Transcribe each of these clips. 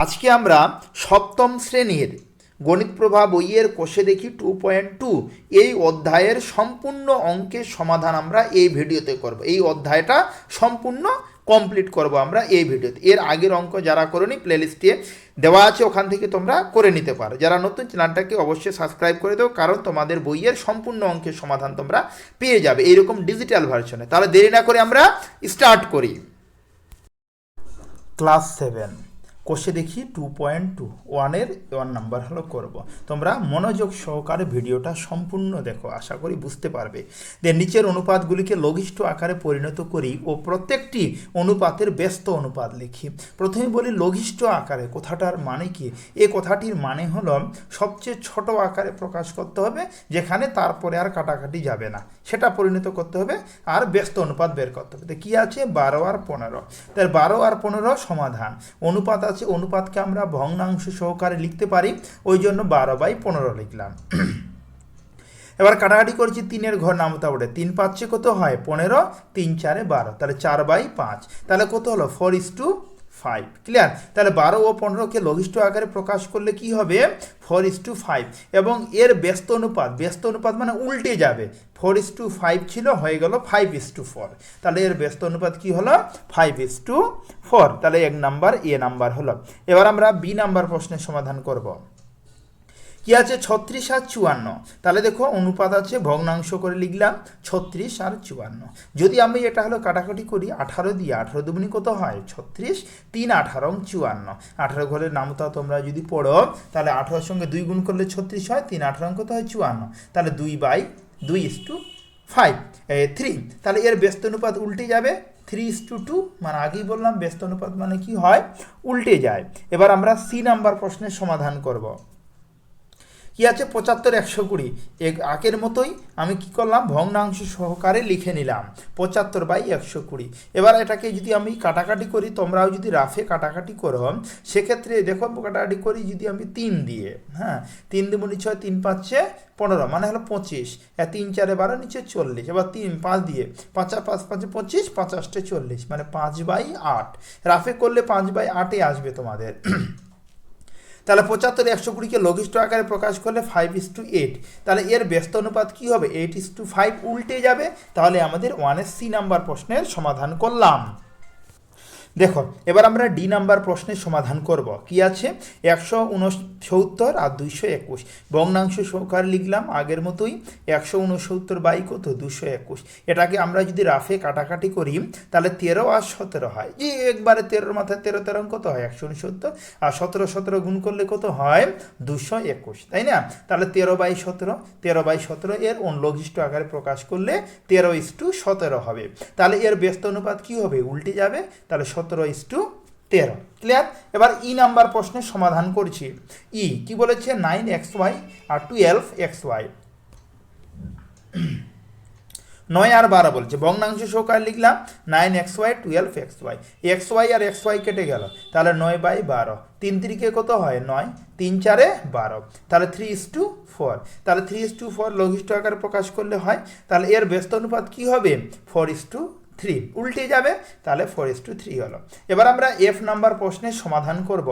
আজকে আমরা সপ্তম শ্রেণির গণিত প্রভা বইয়ের কোষে দেখি টু পয়েন্ট টু এই অধ্যায়ের সম্পূর্ণ অঙ্কের সমাধান আমরা এই ভিডিওতে করব। এই অধ্যায়টা সম্পূর্ণ কমপ্লিট করব আমরা এই ভিডিওতে। এর আগের অঙ্ক যারা করেনি প্লেলিস্টে দেওয়া আছে, ওখান থেকে তোমরা করে নিতে পারো। যারা নতুন, চ্যানেলটাকে অবশ্যই সাবস্ক্রাইব করে দেও, কারণ তোমাদের বইয়ের সম্পূর্ণ অঙ্কের সমাধান তোমরা পেয়ে যাবে এইরকম ডিজিটাল ভার্সনে তাহলে দেরি না করে আমরা স্টার্ট করি। ক্লাস সেভেন কোষে দেখি টু পয়েন্ট টু ওয়ানের ওয়ান নাম্বার হলো করব। তোমরা মনোযোগ সহকারে ভিডিওটা সম্পূর্ণ দেখো, আশা করি বুঝতে পারবে। যে নিচের অনুপাতগুলিকে লঘিষ্ঠ আকারে পরিণত করি ও প্রত্যেকটি অনুপাতের ব্যস্ত অনুপাত লিখি। প্রথমে বলি লঘিষ্ঠ আকারে, কথাটার মানে কি? এই কথাটির মানে হলো সবচেয়ে ছোট আকারে প্রকাশ করতে হবে, যেখানে তারপরে আর কাটাকাটি যাবে না। সেটা পরিণত করতে হবে আর ব্যস্ত অনুপাত বের করতে হবে। তো কী আছে? বারো আর পনেরো। তার বারো আর পনেরো সমাধান। অনুপাত অনুপাতকে আমরা ভগ্নাংশ সহকারে লিখতে পারি। ওই জন্য বারো বাই পনেরো লিখলাম। এবার কাটাকাটি করছি তিনের ঘর নামতা ওঠে তিন পাঁচে কত হয়? পনেরো, তিন চারে বারো। তাহলে চার বাই পাঁচ। তাহলে কত হলো? Four is to five clear তাহলে বারো ও পনেরোকে লঘিষ্ঠ আকারে প্রকাশ করলে কি হবে? ফোর ইস টু ফাইভ এবং এর ব্যস্ত অনুপাত ব্যস্ত অনুপাত মানে উল্টে যাবে। ফোর ইস টু ফাইভ ছিল, হয়ে গেল ফাইভ ইস টু ফোর তাহলে এর ব্যস্ত অনুপাত কি হলো? ফাইভ ইস টু ফোর তাহলে এক নাম্বার, এ নাম্বার হলো। এবার আমরা বি নাম্বার প্রশ্নের সমাধান করব। কি আছে? ছত্রিশ আর চুয়ান্ন। তাহলে দেখো অনুপাত আছে, ভগ্নাংশ করে লিখলাম ছত্রিশ আর চুয়ান্ন। যদি আমি এটা হলো কাটাকাটি করি, আঠারো দিয়ে আঠারো দুগুনি কত হয়? ছত্রিশ, তিন আঠারো, চুয়ান্ন। আঠারো ঘরের নামতা তোমরা যদি পড়ো, তাহলে আঠারোর সঙ্গে দুই গুণ করলে ছত্রিশ হয়, তিন আঠারো কত হয়? চুয়ান্ন। তাহলে দুই বাই দুই ইস টু ফাইভ থ্রি তাহলে এর ব্যস্ত অনুপাত উল্টে যাবে। থ্রি ইস টু টু মানে আগেই বললাম, ব্যস্ত অনুপাত মানে কি হয়? উল্টে যায়। এবার আমরা সি নাম্বার প্রশ্নের সমাধান করব। কি আছে? পঁচাত্তর, একশো কুড়ি। আকের মতোই আমি কি করলাম? ভগ্নাংশ সহকারে লিখে নিলাম। পঁচাত্তর বাই একশো কুড়ি। এবার এটাকে যদি আমি কাটাকাটি করি, তোমরাও যদি রাফে কাটাকাটি করো, সেক্ষেত্রে দেখো, কাটাকাটি করি যদি আমি তিন দিয়ে হ্যাঁ? তিন দুমনি ছয়, তিন পাঁচে পনেরো মানে হলো পঁচিশ। আর তিন চারে বারো, নিচে চল্লিশ। এবার তিন, পাঁচ দিয়ে, পাঁচা পাঁচ, পাঁচে পঁচিশ পাঁচাশটে চল্লিশ মানে পাঁচ বাই আট। রাফে করলে পাঁচ বাই আটে আসবে তোমাদের। তাহলে পঁচাত্তর একশো কুড়িকে লঘিষ্ঠ আকারে প্রকাশ করলে ফাইভ ইস টু এইট তাহলে এর ব্যস্ত অনুপাত কী হবে? এইট ইস টু ফাইভ উল্টে যাবে। তাহলে আমাদের ওয়ানের সি নাম্বার প্রশ্নের সমাধান করলাম। দেখো এবার আমরা ডি নাম্বার প্রশ্নের সমাধান করব। কি আছে? একশো উনসত্তর আর দুইশো একুশ। ভগ্নাংশ সহকারে লিখলাম আগের মতোই একশো উনসত্তর বাই কত? দুশো একুশ। এটাকে আমরা যদি রাফে কাটাকাটি করি, তাহলে তেরো আর সতেরো হয়। যে একবারে তেরোর মাথায় তেরো তেরো কত হয়? একশো উনসত্তর। আর সতেরো সতেরো গুণ করলে কত হয়? দুশো একুশ। তাই না? তাহলে তেরো বাই সতেরো, তেরো বাই সতেরো এর অনুলঘিষ্ঠ আকারে প্রকাশ করলে তেরো ইস টু সতেরো হবে। তাহলে এর ব্যস্ত অনুপাত কী হবে? উল্টে যাবে। তাহলে সতেরো ইস টু তেরো। ক্লিয়ার এবার ই নাম্বার প্রশ্নের সমাধান করছি। ই কি বলেছে? নাইন এক্স ওয়াই আর টুয়েলভ এক্স ওয়াই নয় আর বারো বলছে। ভগ্নাংশ সহকারে লিখলাম nine x y twelve x y x y আর এক্স ওয়াই কেটে গেল। তাহলে নয় বাই বারো। তিন তিরিকে কত হয়? নয়। তিন চারে বারো। তাহলে থ্রি ইস টু ফোর তাহলে থ্রি ইস টু ফোর লঘিষ্ঠ আকারে প্রকাশ করলে হয়। তাহলে এর ব্যস্ত অনুপাত কী হবে? ফোর ইস টু থ্রি উল্টে যাবে, তাহলে ফোর ইস টু থ্রি হলো। এবার আমরা এফ নাম্বার প্রশ্নের সমাধান করব।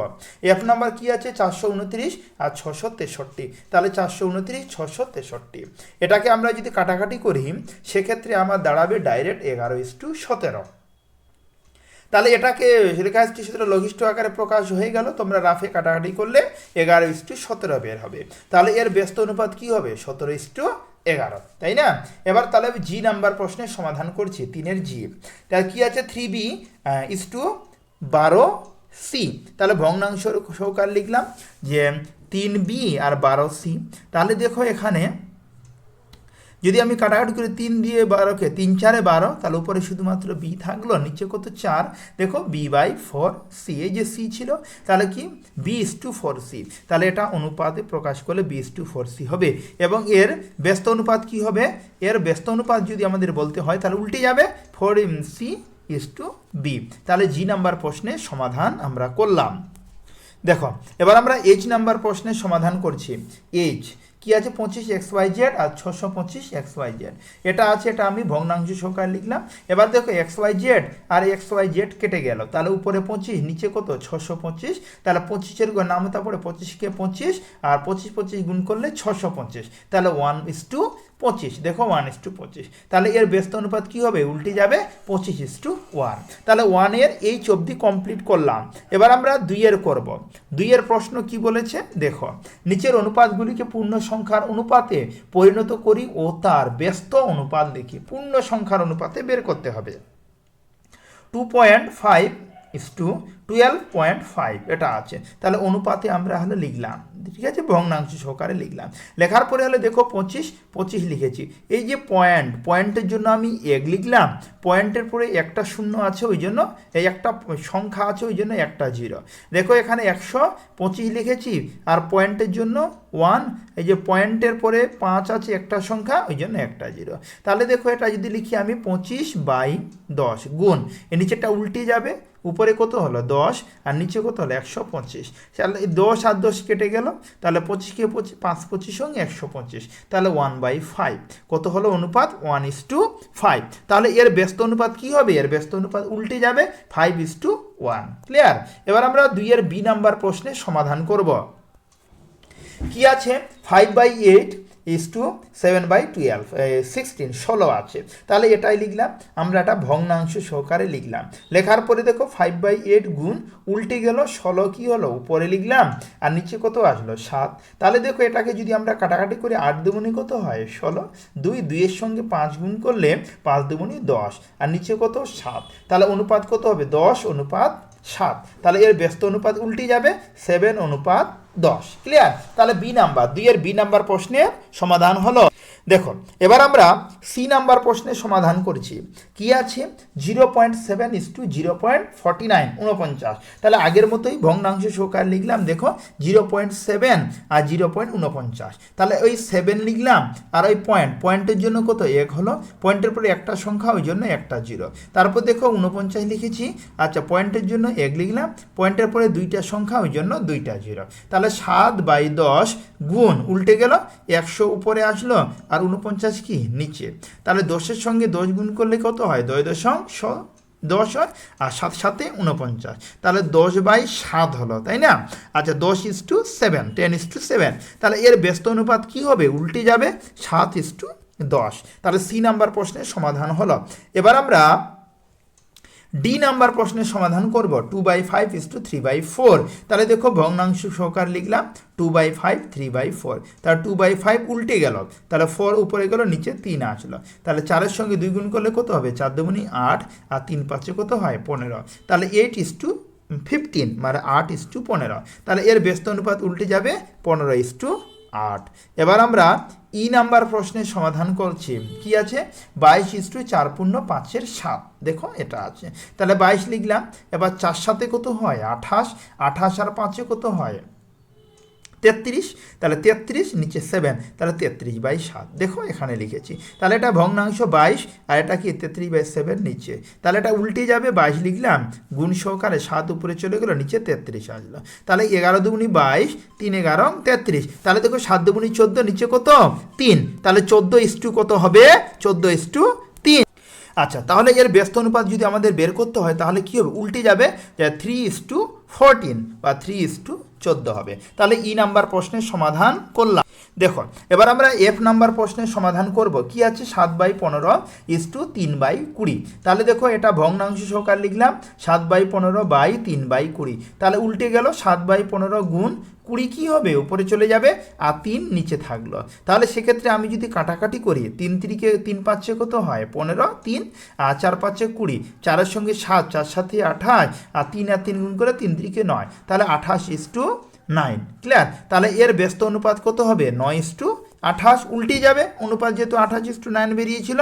এফ নাম্বার কি আছে? চারশো উনত্রিশ আর ছশো তেষট্টি। তাহলে চারশো উনত্রিশ, ছশো তেষট্টি। এটাকে আমরা যদি কাটাকাটি করি, সেক্ষেত্রে আমার দাঁড়াবে ডাইরেক্ট এগারো ইস টু সতেরো। তাহলে এটাকে আসছে সতেরো লঘিষ্ঠ আকারে প্রকাশ হয়ে গেল। তোমরা রাফে কাটাকাটি করলে এগারো ইস টু সতেরো বের হবে। তাহলে এর ব্যস্ত অনুপাত কী হবে? সতেরো ইস টু এগারো, তাই না? এবার তাহলে আমি জি নাম্বার প্রশ্নের সমাধান করছি, তিনের জি তাহলে কী আছে থ্রি বি ইস টু বারো সি তাহলে ভগ্নাংশ সহকার লিখলাম যে তিন বি আর বারো সি তাহলে দেখো এখানে যদি আমি কাটাকাটি করি তিন দিয়ে বারোকে, তিন চারে বারো, তাহলে উপরে শুধুমাত্র বি থাকল, নিচে কত? চার। দেখো বি বাই ফোর সি এই যে সি ছিল, তাহলে কি? B is to four c তাহলে এটা অনুপাতে প্রকাশ করলে b is to four c হবে। এবং এর ব্যস্ত অনুপাত কি হবে? এর ব্যস্ত অনুপাত যদি আমাদের বলতে হয়, তাহলে উল্টে যাবে। Four c is to b তাহলে জি নাম্বার প্রশ্নের সমাধান আমরা করলাম। দেখো, এবার আমরা এইচ নাম্বার প্রশ্নের সমাধান করছি। এইচ কি আছে? পঁচিশ এক্স ওয়াই জেড আর ছশো পঁচিশ এক্স ওয়াই জেড। এটা আছে, এটা আমি ভগ্নাংশ সহকারে লিখলাম। এবার দেখো, এক্স ওয়াই জেড আর এক্স ওয়াই জেড কেটে গেল। তাহলে উপরে পঁচিশ, নিচে কত? ছশো পঁচিশ। তাহলে পঁচিশের নাম তারপরে পঁচিশকে পঁচিশ আর পঁচিশ পঁচিশ গুণ করলে ছশো পঁচিশ। তাহলে ওয়ান ইস টু পঁচিশ, দেখো ওয়ান ইস টু পঁচিশ। তাহলে এর ব্যস্ত অনুপাত কী হবে? উল্টে যাবে পঁচিশ ইস টু ওয়ান তাহলে ওয়ানের এই অবধি কমপ্লিট করলাম। এবার আমরা দুইয়ের করব। দুইয়ের প্রশ্ন কি বলেছে? দেখো, নিচের অনুপাতগুলিকে পূর্ণ সংখ্যার অনুপাতে পরিণত করি ও তার ব্যস্ত অনুপাত দেখি পূর্ণ সংখ্যার অনুপাতে বের করতে হবে। Two point five is to twelve point five এটা আছে। তাহলে অনুপাতে আমরা হলে লিখলাম, ঠিক আছে? ভগ্নাংশ সহকারে লিখলাম। লেখার পরে হলে দেখো পঁচিশ পঁচিশ লিখেছি। এই যে পয়েন্ট পয়েন্টের জন্য আমি এক লিখলাম পয়েন্টের পরে একটা শূন্য আছে, ওই জন্য এই একটা সংখ্যা আছে, ওই জন্য একটা জিরো দেখো এখানে একশো, পঁচিশ লিখেছি, আর পয়েন্টের জন্য ওয়ান এই যে পয়েন্টের পরে পাঁচ আছে একটা সংখ্যা, ওই জন্য একটা জিরো তাহলে দেখো এটা যদি লিখি আমি পঁচিশ বাই দশ, গুণ। এর নিচেটা উল্টে যাবে উপরে কত হলো? দশ, আর নিচে কত হলো? একশো পঁচিশ। তাহলে দশ আর দশ কেটে গেল, তাহলে পঁচিশকে পঁচিশ? পাঁচ পঁচিশ সঙ্গে একশো পঁচিশ। তাহলে ওয়ান বাই ফাইভ কত হলো অনুপাত? ওয়ান ইস টু ফাইভ তাহলে এর ব্যস্ত অনুপাত কি হবে? এর ব্যস্ত অনুপাত উল্টে যাবে। Five is to one clear এবার আমরা দুইয়ের বি নাম্বার প্রশ্নের সমাধান করব। কি আছে? Five by eight is to seven by twelve sixteen ষোলো আছে। তাহলে এটাই লিখলাম, আমরা এটা ভগ্নাংশ সহকারে লিখলাম। লেখার পরে দেখো ফাইভ বাই এইট গুণ উল্টে গেল, ষোলো কী হলো? উপরে লিখলাম, আর নিচে কত আসলো? সাত। তাহলে দেখো এটাকে যদি আমরা কাটাকাটি করি আট দুগুণি কত হয়? ষোলো। দুই, দুইয়ের সঙ্গে পাঁচ গুণ করলে পাঁচ দুগুণি দশ, আর নিচে কত? সাত। তাহলে অনুপাত কত হবে? দশ, অনুপাত সাত। তাহলে এর ব্যস্ত অনুপাত উল্টে যাবে সেভেন অনুপাত দশ। ক্লিয়ার তাহলে বি নাম্বার দুইয়ের বি নাম্বার প্রশ্নের সমাধান হলো দেখো এবার আমরা সি নাম্বার প্রশ্নের সমাধান করছি। কি আছে? Zero point seven is to zero point forty nine উনপঞ্চাশ তাহলে আগের মতোই ভগ্নাংশ সহকারে লিখলাম, দেখো, জিরো পয়েন্ট সেভেন আর জিরো পয়েন্ট উনপঞ্চাশ তাহলে ওই সেভেন লিখলাম, আর ওই পয়েন্ট, পয়েন্টের জন্য কত? এক হলো, পয়েন্টের পরে একটা সংখ্যা, ওই জন্য একটা জিরো। তারপর দেখো উনপঞ্চাশ লিখেছি আচ্ছা পয়েন্টের জন্য এক লিখলাম, পয়েন্টের পরে দুইটা সংখ্যা, ওই জন্য দুইটা জিরো। তাহলে সাত বাই দশ গুণ উল্টে গেল, একশো উপরে আসলো আর উনপঞ্চাশ কি? নিচে। তাহলে দশের সঙ্গে দশ গুণ করলে কত হয়? দশ স দশ হয় আর সাত সাথে উনপঞ্চাশ তাহলে দশ বাই সাত হলো, তাই না? আচ্ছা দশ is to seven ten is to seven তাহলে এর ব্যস্ত অনুপাত কী হবে? উল্টে যাবে সাত ইস টু দশ। তাহলে সি নাম্বার প্রশ্নের সমাধান হলো। এবার আমরা ডি নাম্বার প্রশ্নের সমাধান করব two by five is to three by four তাহলে দেখো ভগ্নাংশ সহকার লিখলাম two by five three by four তাহলে টু বাই ফাইভ উল্টে গেল, তাহলে ফোর উপরে গেল, নিচে তিন আসলো। তাহলে চারের সঙ্গে দুই গুণ করলে কত হবে? চার দুগুণি আট, আর তিন পাঁচে কত হয়? পনেরো। তাহলে এইট ইস টু ফিফটিন মানে আট ইস টু পনেরো। তাহলে এর ব্যস্ত অনুপাত উল্টে যাবে, পনেরো ইস টু আট। এবার আমরা ই নাম্বার প্রশ্নের সমাধান করছি। কি আছে? বাইশ ইস্টু চার পূর্ণ পাঁচের সাত। দেখো, এটা আছে। তাহলে বাইশ লিখলাম। এবার চার সাথে কত হয়? আঠাশ। আঠাশ আর পাঁচে কত হয়? তেত্রিশ, তাহলে তেত্রিশ, নিচে সেভেন তাহলে তেত্রিশ বাই সাত। দেখো এখানে লিখেছি। তাহলে এটা ভগ্নাংশ বাইশ, আর এটা কি তেত্রিশ বাই সেভেন নিচে? তাহলে এটা উল্টে যাবে, বাইশ লিখলাম, গুণ সহকারে সাত উপরে চলে গেলো, নিচে তেত্রিশ আসলো। তাহলে এগারো দুগুণি বাইশ, তিন এগারো, তেত্রিশ। তাহলে দেখো সাত দুগুণি চোদ্দ, নিচে কত? তিন। তাহলে চোদ্দ ইস্টু কত হবে? চোদ্দ ইস্টু আচ্ছা তাহলে এর ব্যস্ত অনুপাত যদি আমাদের বের করতে হয়, তাহলে কী হবে? উল্টে যাবে থ্রি ইস টু ফোরটিন বা থ্রি ইস টু চোদ্দ হবে। তাহলে ই নাম্বার প্রশ্নের সমাধান করলাম। দেখো এবার আমরা এফ নাম্বার প্রশ্নের সমাধান করব। কি আছে? সাত বাই পনেরো ইস টু তিন বাই কুড়ি। তাহলে দেখো এটা ভগ্নাংশ সহকার লিখলাম, সাত বাই পনেরো বাই তিন বাই কুড়ি। তাহলে উল্টে গেল সাত বাই পনেরো গুণ কুড়ি কী হবে? উপরে চলে যাবে আর তিন নিচে থাকল। তাহলে সেক্ষেত্রে আমি যদি কাটাকাটি করি, তিন তিরিকে তিন পাঁচে কত হয়? পনেরো, তিন, আর চার পাঁচে কুড়ি। চারের সঙ্গে সাত, চার সাথে আঠাশ, আর তিন আর তিন গুণ করে তিন তিরিকে নয়। তাহলে আঠাশ ইস টু নাইন ক্লিয়ার তাহলে এর ব্যস্ত অনুপাত কত হবে? নয় ইস টু আঠাশ। উল্টে যাবে। অনুপাত যেহেতু আঠাশ ইস টু নাইন বেরিয়েছিল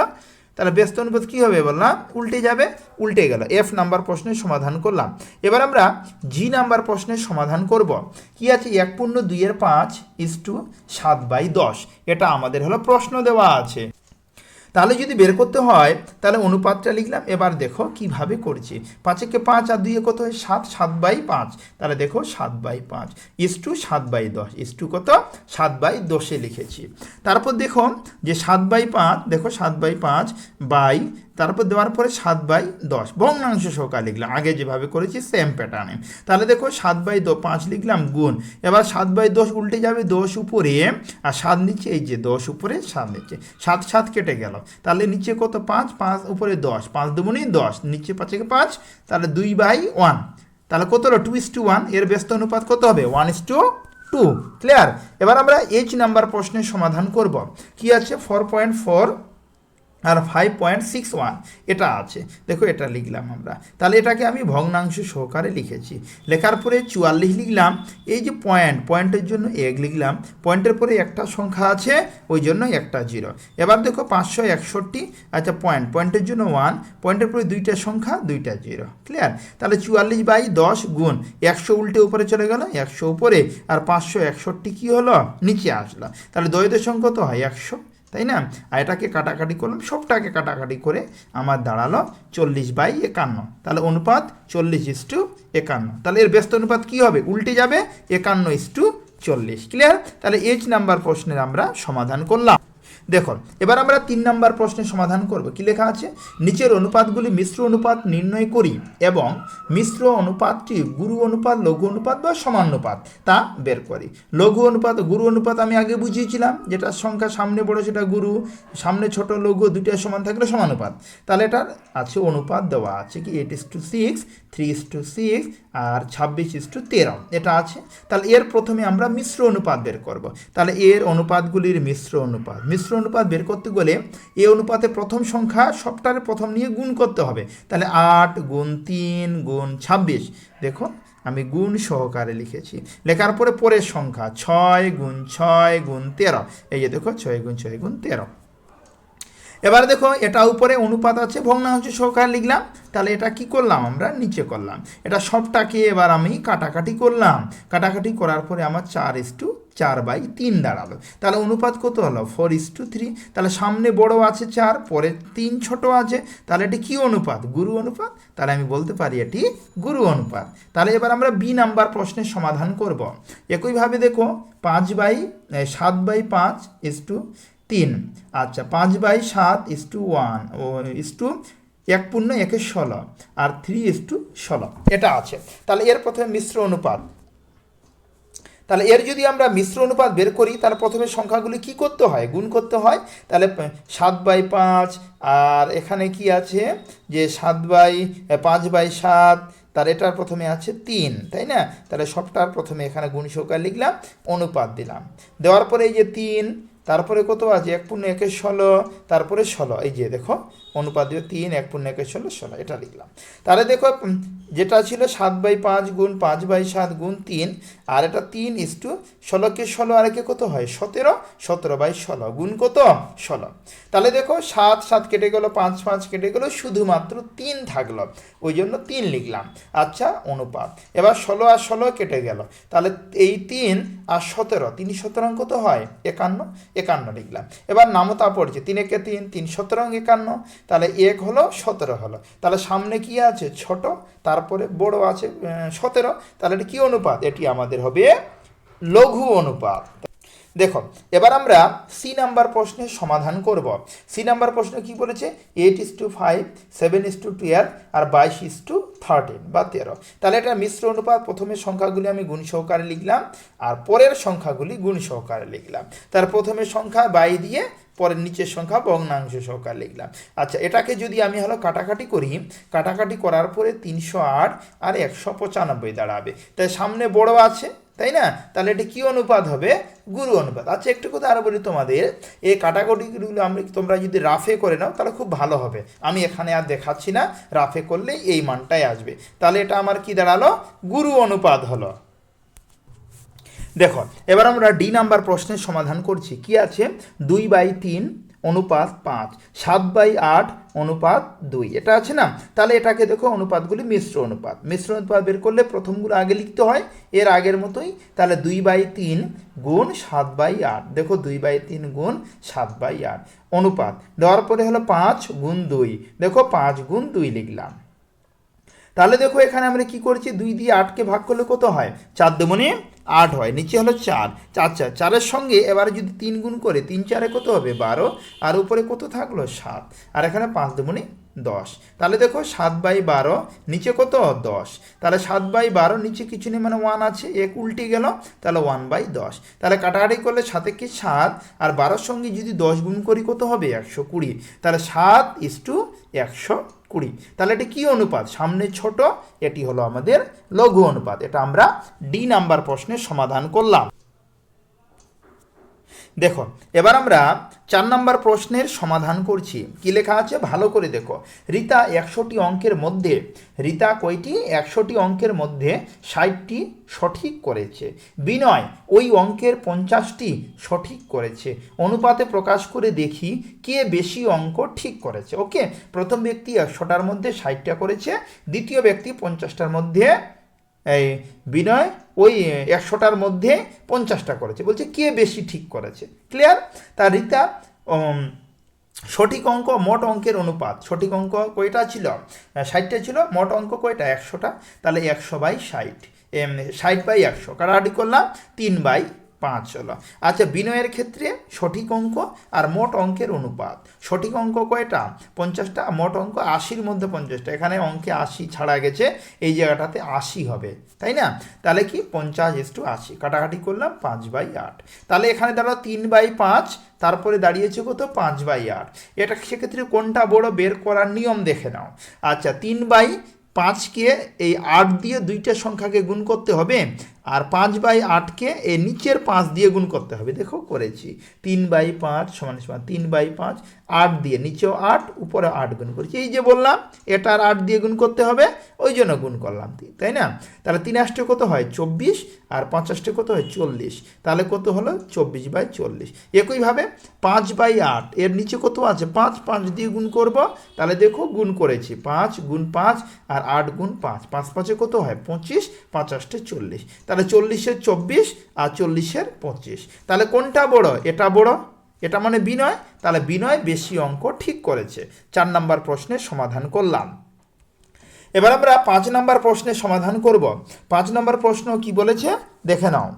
তাহলে ব্যস্ত অনুপাত কী হবে বললাম? উল্টে যাবে, উল্টে গেল। এফ নাম্বার প্রশ্নের সমাধান করলাম। এবার আমরা জি নাম্বার প্রশ্নের সমাধান করব। কি আছে? এক পূর্ণ দুইয়ের পাঁচ ইস টু সাত বাই দশ। এটা আমাদের হলো প্রশ্ন দেওয়া আছে। তাহলে যদি বের করতে হয়, তাহলে অনুপাতটা লিখলাম। এবার দেখো কীভাবে করছে। পাঁচেকে পাঁচ আর দুইয়ে কত হয়? সাত সাত বাই পাঁচ। তাহলে দেখো সাত বাই পাঁচ। ইস টু সাত বাই দশ। ইস টু কত? সাত বাই দশে লিখেছি। তারপর দেখো যে সাত বাই পাঁচ, দেখো সাত বাই পাঁচ বাই তারপর দেওয়ার পরে সাত বাই দশ। ভগ্নাংশ সহকারে লিখলাম। আগে যেভাবে করেছি সেম প্যাটার্নে তাহলে দেখো সাত বাই দ পাঁচ লিখলাম, গুণ। এবার সাত বাই দশ উল্টে যাবে দশ উপরে, আর সাত নিচে, এই যে দশ উপরে, সাত নিচে। সাত সাত কেটে গেল। তাহলে নিচে কত? পাঁচ পাঁচ উপরে দশ। পাঁচ দুগুণে দশ, নিচে পাঁচে পাঁচ, তাহলে দুই বাই ওয়ান। তাহলে কত হলো? টু ইস টু ওয়ানের ব্যস্ত অনুপাত কত হবে? One is to two clear এবার আমরা এইচ নাম্বার প্রশ্নের সমাধান করব। কি আছে? ফোর পয়েন্ট ফোর আর ফাইভ পয়েন্ট সিক্স ওয়ান এটা আছে। দেখো এটা লিখলাম আমরা। তাহলে এটাকে আমি ভগ্নাংশ সহকারে লিখেছি। লেখার পরে চুয়াল্লিশ লিখলাম। এই যে পয়েন্ট পয়েন্টের জন্য এক লিখলাম। পয়েন্টের পরে একটা সংখ্যা আছে, ওই জন্য একটা জিরো এবার দেখো পাঁচশো একষট্টি আচ্ছা পয়েন্ট পয়েন্টের জন্য ওয়ান পয়েন্টের পরে দুইটা সংখ্যা, দুইটা জিরো ক্লিয়ার তাহলে চুয়াল্লিশ বাই দশ গুণ একশো উল্টে উপরে চলে গেল, একশো উপরে। আর পাঁচশো একষট্টি কী হলো? নিচে আসলো। তাহলে দ্বৈত সংখ্যা তো হয়? একশো। তাই না? আর এটাকে কাটাকাটি করলাম, সবটাকে কাটাকাটি করে আমার দাঁড়াল চল্লিশ বাই একান্ন। তাহলে অনুপাত চল্লিশ ইস টু একান্ন। তাহলে এর ব্যস্ত অনুপাত কী হবে? উল্টে যাবে একান্ন ইস টু চল্লিশ। ক্লিয়ার তাহলে এইচ নাম্বার প্রশ্নের আমরা সমাধান করলাম। দেখুন, এবার আমরা তিন নাম্বার প্রশ্নের সমাধান করব। কি লেখা আছে? নিচের অনুপাতগুলি মিশ্র অনুপাত নির্ণয় করি এবং মিশ্র অনুপাতটি গুরু অনুপাত, লঘু অনুপাত বা সমানুপাত তা বের করি। লঘু অনুপাত, গুরু অনুপাত আমি আগে বুঝিয়েছিলাম, যেটা সংখ্যা সামনে বড়, সেটা গুরু, সামনে ছোট, লঘু দুইটা সমান থাকলে সমানুপাত তাহলে এটার আছে অনুপাত দেওয়া আছে কি eight is to six three is to six আর ছাব্বিশ ইস টু তেরো। এটা আছে। তাহলে এর প্রথমে আমরা মিশ্র অনুপাত বের করব। তাহলে এর অনুপাতগুলির মিশ্র অনুপাত, মিশ্র অনুপাত বের করতে গেলে এই অনুপাতে প্রথম সংখ্যা সবটার প্রথম নিয়ে গুণ করতে হবে। তাহলে আট গুণ তিন গুণ ছাব্বিশ। দেখো আমি গুণ সহকারে লিখেছি। লেখার পরে পরের সংখ্যা, ছয় গুণ ছয় গুণ তেরো। এই যে দেখো, ছয় গুণ ছয় গুণ তেরো। এবার দেখো, এটা উপরে অনুপাত আছে, ভগ্নাংশ সহকারে লিখলাম। তাহলে এটা কি করলাম আমরা? নিচে করলাম। এটা সবটাকে এবার আমি কাটাকাটি করলাম। কাটাকাটি করার পরে আমার চার ইস টু চার বাই তিন দাঁড়াল। তাহলে অনুপাত কত হলো? ফোর ইস টু থ্রি তাহলে সামনে বড় আছে চার, পরে তিন ছোট আছে। তাহলে এটি কী অনুপাত? গুরু অনুপাত। তাহলে আমি বলতে পারি এটি গুরু অনুপাত। তাহলে এবার আমরা বি নাম্বার প্রশ্নের সমাধান করব। একইভাবে দেখো, পাঁচ বাই সাত বাই পাঁচ ইস টু তিন। আচ্ছা পাঁচ বাই সাত ইস টু ওয়ান ও ইস টু এক পূর্ণ একে ষোলো, আর থ্রি ইস টু ষোলো। এটা আছে। তাহলে এর প্রথমে মিশ্র অনুপাত। তাহলে এর যদি আমরা মিশ্র অনুপাত বের করি, তাহলে প্রথমে সংখ্যাগুলি কি করতে হয়? গুণ করতে হয়। তাহলে সাত বাই পাঁচ, আর এখানে কি আছে? যে সাত বাই পাঁচ বাই সাত তার এটার প্রথমে আছে তিন, তাই না? তাহলে সবটার প্রথমে এখানে গুণ সহকার লিখলাম, অনুপাত দিলাম। দেওয়ার পরে এই যে তিন, তারপরে কত আছে? এক পূর্ণ একে ষোলো, তারপরে ষোলো, এই যে দেখো। অনুপাত দিয়ে তিন, এক পূর্ণ একে ষোলো ষোলো এটা লিখলাম। তাহলে দেখো যেটা ছিল সাত বাই পাঁচ গুণ পাঁচ বাই সাত গুণ তিন, আর এটা তিন ইস টু ষোলোকে ষোলো, আর একে কত হয়? সতেরো সতেরো বাই ষোলো গুণ কত? ষোলো। তাহলে দেখো, সাত সাত কেটে গেলো, পাঁচ পাঁচ কেটে গেলো, শুধুমাত্র তিন থাকল। ওই জন্য তিন লিখলাম। আচ্ছা অনুপাত। এবার ষোলো আর ষোলো কেটে গেল। তাহলে এই তিন আর সতেরো, তিন সতেরো কত হয়? একান্ন একান্ন লিখলাম। এবার নামতা পড়ছে, তিন একে তিন তিন সতেরো একান্ন তাহলে এক হলো সতেরো হলো। তাহলে সামনে কি আছে? ছোট। তারপরে বড় আছে সতেরো। তাহলে এটা কি অনুপাত? এটি আমাদের হবে লঘু অনুপাত। দেখো, এবার আমরা সি নাম্বার প্রশ্নের সমাধান করব। সি নাম্বার প্রশ্ন কি বলেছে? Eight is to five seven is to twelve আর বাইশ ইস টু থার্টিন বা তেরো। তাহলে এটা মিশ্র অনুপাত প্রথমে সংখ্যাগুলি আমি গুণ সহকারে লিখলাম, আর পরের সংখ্যাগুলি গুণ সহকারে লিখলাম। তার প্রথমে সংখ্যা বাই দিয়ে পরের নিচের সংখ্যা ভগ্নাংশ সহকারে লিখলাম। আচ্ছা এটাকে যদি আমি হলো কাটাকাটি করি, কাটাকাটি করার পরে তিনশো আট আর একশো পঁচানব্বই দাঁড়াবে। তাই সামনে বড় আছে, তাই না? তাহলে এটা কী অনুপাত হবে? গুরু অনুপাত। আচ্ছা একটু কথা আরও বলি তোমাদের। এই কাটাকুটিগুলো আমি, তোমরা যদি রাফে করে নাও, তাহলে খুব ভালো হবে। আমি এখানে আর দেখাচ্ছি না, রাফে করলেই এই মানটাই আসবে। তাহলে এটা আমার কি দাঁড়াল? গুরু অনুপাত হলো। দেখো, এবার আমরা ডি নাম্বার প্রশ্নের সমাধান করছি। কি আছে? দুই বাই তিন অনুপাত পাঁচ, সাত বাই আট অনুপাত দুই। এটা আছে না? তাহলে এটাকে দেখো, অনুপাতগুলি মিশ্র অনুপাত। মিশ্র অনুপাত বের করলে প্রথমগুলো আগে লিখতে হয়, এর আগের মতোই তাহলে দুই বাই তিন গুণ সাত বাই আট। দেখো, দুই বাই তিন গুণ সাত বাই আট। অনুপাত দেওয়ার পরে হলো পাঁচ গুণ দুই। দেখো, পাঁচ গুণ দুই লিখলাম। তাহলে দেখো, এখানে আমরা কি করছি? দুই দিয়ে আটকে ভাগ করলে কত হয়? চার দুমনে আট হয়, নিচে হলো চার। চার চার। চারের সঙ্গে এবারে যদি তিন গুণ করে, তিন চারে কত হবে? বারো। আর উপরে কত থাকল? সাত। আর এখানে পাঁচ দুমনে দশ। তাহলে দেখো সাত বাই বারো, নিচে কত? দশ। তাহলে সাত বাই বারো, নিচে কিছু নেই মানে ওয়ান আছে। এক উল্টে গেল, তাহলে ওয়ান বাই দশ। তাহলে কাটাকাটি করলে সাথে কি সাত? আর বারোর সঙ্গে যদি দশ গুণ করি কত হবে? একশো কুড়ি। তাহলে সাত ইস টু একশো কুড়ি। তাহলে এটি কী অনুপাত? সামনে ছোট, এটি হলো আমাদের লঘু অনুপাত। এটা আমরা ডি নাম্বার প্রশ্নের সমাধান করলাম। দেখো, এবার আমরা চার নম্বর প্রশ্নের সমাধান করছি। কি লেখা আছে? ভালো করে দেখো। রিতা একশোটি অঙ্কের মধ্যে, রিতা কয়টি? একশোটি অঙ্কের মধ্যে ষাটটি সঠিক করেছে। বিনয়, ওই অঙ্কের পঞ্চাশটি সঠিক করেছে। অনুপাতে প্রকাশ করে দেখি কে বেশি অঙ্ক ঠিক করেছে। ওকে? প্রথম ব্যক্তি একশোটার মধ্যে ষাটটা করেছে, দ্বিতীয় ব্যক্তি পঞ্চাশটার মধ্যে এই বিনয় ওই একশোটার মধ্যে পঞ্চাশটা করেছে। বলছে, কে বেশি ঠিক করেছে? ক্লিয়ার তা রীতা সঠিক অঙ্ক, মোট অঙ্কের অনুপাত। সঠিক অঙ্ক কয়টা ছিল? ষাটটা ছিল, মোট অঙ্ক কয়টা? একশোটা। তাহলে একশো বাই ষাট। ষাট বাই একশো। কাটাকাটি করলাম? তিন বাই পাঁচ হলো। আচ্ছা বিনয়ের ক্ষেত্রে সঠিক অঙ্ক আর মোট অঙ্কের অনুপাত। সঠিক অঙ্ক কয়টা? পঞ্চাশটা। মোট অঙ্ক আশির মধ্যে পঞ্চাশটা। এখানে অঙ্কে আশি ছাড়া গেছে। এই জায়গাটাতে আশি হবে, তাই না? তাহলে কি? পঞ্চাশ ইস টু আশি। কাটাকাটি করলাম পাঁচ বাই আট। তাহলে এখানে দাঁড়াল তিন বাই পাঁচ, তারপরে দাঁড়িয়েছে কত? পাঁচ বাই আট। এটা সেক্ষেত্রে কোনটা বড় বের করার নিয়ম দেখে নাও। আচ্ছা তিন বাই পাঁচকে এই আট দিয়ে দুইটা সংখ্যাকে গুণ করতে হবে। আর পাঁচ বাই আটকে এই নিচের পাঁচ দিয়ে গুণ করতে হবে। দেখো, করেছি। তিন বাই পাঁচ সমান সমান তিন বাই পাঁচ, আট দিয়ে নিচেও আট, উপরে আট গুণ করেছি। এই যে বললাম, এটার আট দিয়ে গুণ করতে হবে, ওই জন্য গুণ করলাম। তাই না? তাহলে তিন আষ্টে কত হয়? চব্বিশ। আর পাঁচ আষ্টে কত হয়? চল্লিশ। তাহলে কত হলো? চব্বিশ বাই চল্লিশ। একইভাবে পাঁচ বাই আট, এর নিচে কত আছে? পাঁচ পাঁচ দিয়ে গুণ করব। তাহলে দেখো, গুণ করেছি। পাঁচ গুণ পাঁচ আর আট গুণ পাঁচ। পাঁচ পাঁচে কত হয়? পঁচিশ। পাঁচ আষ্টে চল্লিশ। তাহলে চল্লিশের চব্বিশ আর চল্লিশের পঁচিশ। তাহলে কোনটা বড়? এটা বড়? এটা মানে বিনয়? তাহলে বিনয় বেশি অঙ্ক ঠিক করেছে। চার নম্বর প্রশ্নের সমাধান করলাম। এবার আমরা পাঁচ নম্বর প্রশ্নের সমাধান করব। পাঁচ নম্বর প্রশ্ন কি বলেছে? দেখে নাও।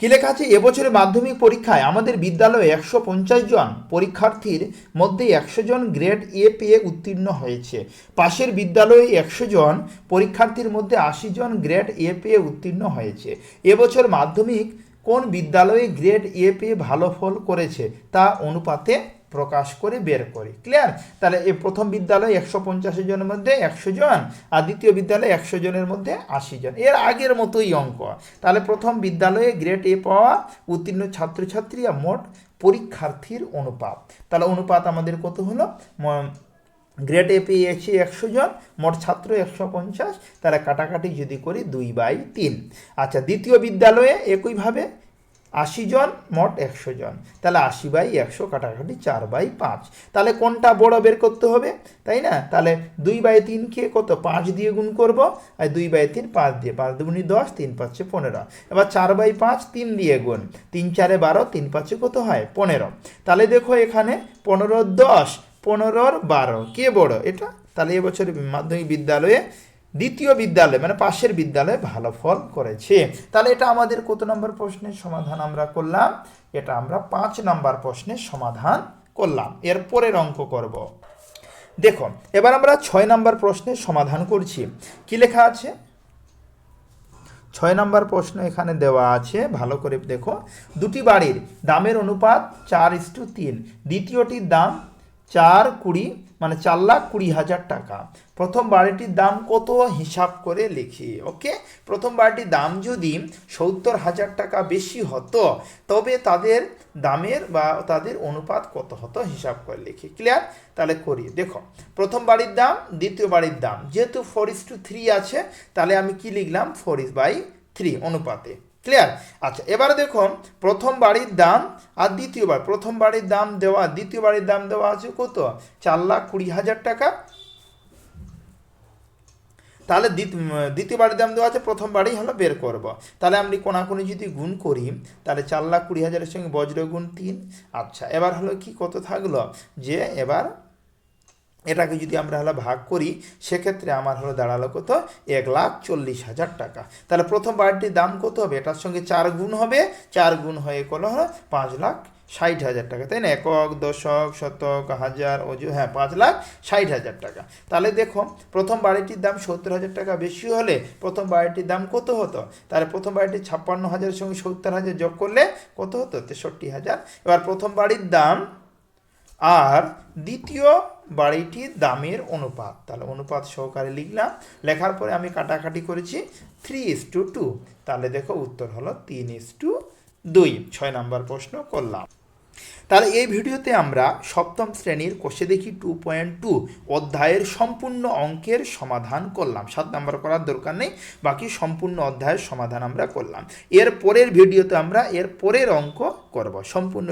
কি লেখা আছে? এবছরের মাধ্যমিক পরীক্ষায় আমাদের বিদ্যালয়ে একশো পঞ্চাশ জন পরীক্ষার্থীর মধ্যে একশো জন গ্রেড এ পেয়ে উত্তীর্ণ হয়েছে। পাশের বিদ্যালয়ে একশো জন পরীক্ষার্থীর মধ্যে আশি জন গ্রেড এ পেয়ে উত্তীর্ণ হয়েছে। এবছর মাধ্যমিক কোন বিদ্যালয়ে গ্রেড এ পেয়ে ভালো ফল করেছে তা অনুপাতে প্রকাশ করে বের করি। ক্লিয়ার তাহলে এই প্রথম বিদ্যালয়ে একশো পঞ্চাশ জনের মধ্যে একশো জন আর দ্বিতীয় বিদ্যালয়ে একশো জনের মধ্যে আশি জন। এর আগের মতোই অঙ্ক। তাহলে প্রথম বিদ্যালয়ে গ্রেড এ পাওয়া উত্তীর্ণ ছাত্রছাত্রী আর মোট পরীক্ষার্থীর অনুপাত। তাহলে অনুপাত আমাদের কত হলো? গ্রেড এ পেয়েছি একশো জন, মোট ছাত্র একশো পঞ্চাশ। তাহলে কাটাকাটি যদি করি দুই বাই তিন। আচ্ছা দ্বিতীয় বিদ্যালয়ে একইভাবে আশি জন, মোট একশো জন। তাহলে আশি বাই একশো কাটাকাটি চার বাই পাঁচ। তাহলে কোনটা বড় বের করতে হবে? তাই না? তাহলে দুই বাই তিনকে কত? পাঁচ দিয়ে গুণ করব। আর দুই বাই তিন পাঁচ দিয়ে, পাঁচ দুগুণি দশ, তিন পাঁচে পনেরো। এবার চার বাই পাঁচ, তিন দিয়ে গুণ। তিন চারে বারো, তিন পাঁচে কত হয়? পনেরো। তাহলে দেখো এখানে পনেরো দশ, পনেরোর বারো। কে বড় এটা? তাহলে এবছর মাধ্যমিক বিদ্যালয়ে দ্বিতীয় বিদ্যালয় মানে পাশের বিদ্যালয়ে ভালো ফল করেছে। তাহলে এটা আমাদের কত নম্বর প্রশ্নের সমাধান আমরা করলাম? এটা আমরা পাঁচ নম্বর প্রশ্নের সমাধান করলাম। এর পরের অঙ্ক করব। দেখো এবার আমরা ছয় নম্বর প্রশ্নের সমাধান করছি। কি লেখা আছে? ছয় নম্বর প্রশ্ন এখানে দেওয়া আছে। ভালো করে দেখো। দুটি বাড়ির দামের অনুপাত চার ইস্টু তিন। দ্বিতীয়টির দাম চার কুড়ি মানে চার লাখ কুড়ি হাজার টাকা। প্রথম বাড়িটির দাম কত? হিসাব করে লিখি, ওকে? প্রথম বাড়িটির দাম যদি সত্তর হাজার টাকা বেশি হতো, তবে তাদের দামের বা তাদের অনুপাত কত হতো? হিসাব করে লিখি ক্লিয়ার তাহলে করি দেখো, প্রথম বাড়ির দাম, দ্বিতীয় বাড়ির দাম। যেহেতু ফোর ইস টু থ্রি আছে, তাহলে আমি কি লিখলাম? ফোর ইস বাই থ্রি অনুপাতে। ক্লিয়ার আচ্ছা এবারে দেখুন, প্রথম বাড়ির দাম আর দ্বিতীয়বার প্রথম বাড়ির দাম দেওয়া, দ্বিতীয় বাড়ির দাম দেওয়া আছে কত? চার লাখ কুড়ি হাজার টাকা। তাহলে দ্বিত- দ্বিতীয় বাড়ির দাম দেওয়া আছে, প্রথম বাড়ি হলো বের করব। তাহলে আমি কোনাকুনি যদি গুণ করি, তাহলে চার লাখ কুড়ি হাজারের সঙ্গে বজ্র গুণ তিন। আচ্ছা এবার হলো কি কত থাকল? যে এবার এটাকে যদি আমরা হলো ভাগ করি, সেক্ষেত্রে আমার হলো দাঁড়াল কত? এক লাখ চল্লিশ হাজার টাকা। তাহলে প্রথম বাড়িটির দাম কত হবে? এটার সঙ্গে চার গুণ হবে। চার গুণ হয়ে করল হলো পাঁচ লাখ ষাট হাজার টাকা। তাই না? একক, দশক, শতক, হাজার, অজু হ্যাঁ পাঁচ লাখ ষাট হাজার টাকা। তাহলে দেখো, প্রথম বাড়িটির দাম সত্তর হাজার টাকা বেশি হলে প্রথম বাড়িটির দাম কত হতো? তাহলে প্রথম বাড়িটি ছাপ্পান্ন হাজারের সঙ্গে সত্তর হাজার যোগ করলে কত হতো? তেষট্টি হাজার। এবার প্রথম বাড়ির দাম আর দ্বিতীয় বাড়িটির দামের অনুপাত। তাহলে অনুপাত সহকারে লিখলাম। লেখার পরে আমি কাটাকাটি করেছি থ্রি ইস টু টু তাহলে দেখো উত্তর হলো তিন ইস টু দুই ছয় নম্বর প্রশ্ন করলাম। তাহলে এই ভিডিওতে আমরা সপ্তম শ্রেণির কোষে দেখি টু পয়েন্ট টু অধ্যায়ের সম্পূর্ণ অঙ্কের সমাধান করলাম। সাত নাম্বার করার দরকার নেই, বাকি সম্পূর্ণ অধ্যায়ের সমাধান আমরা করলাম। এর পরের ভিডিওতে আমরা এর পরের অঙ্ক করব। সম্পূর্ণ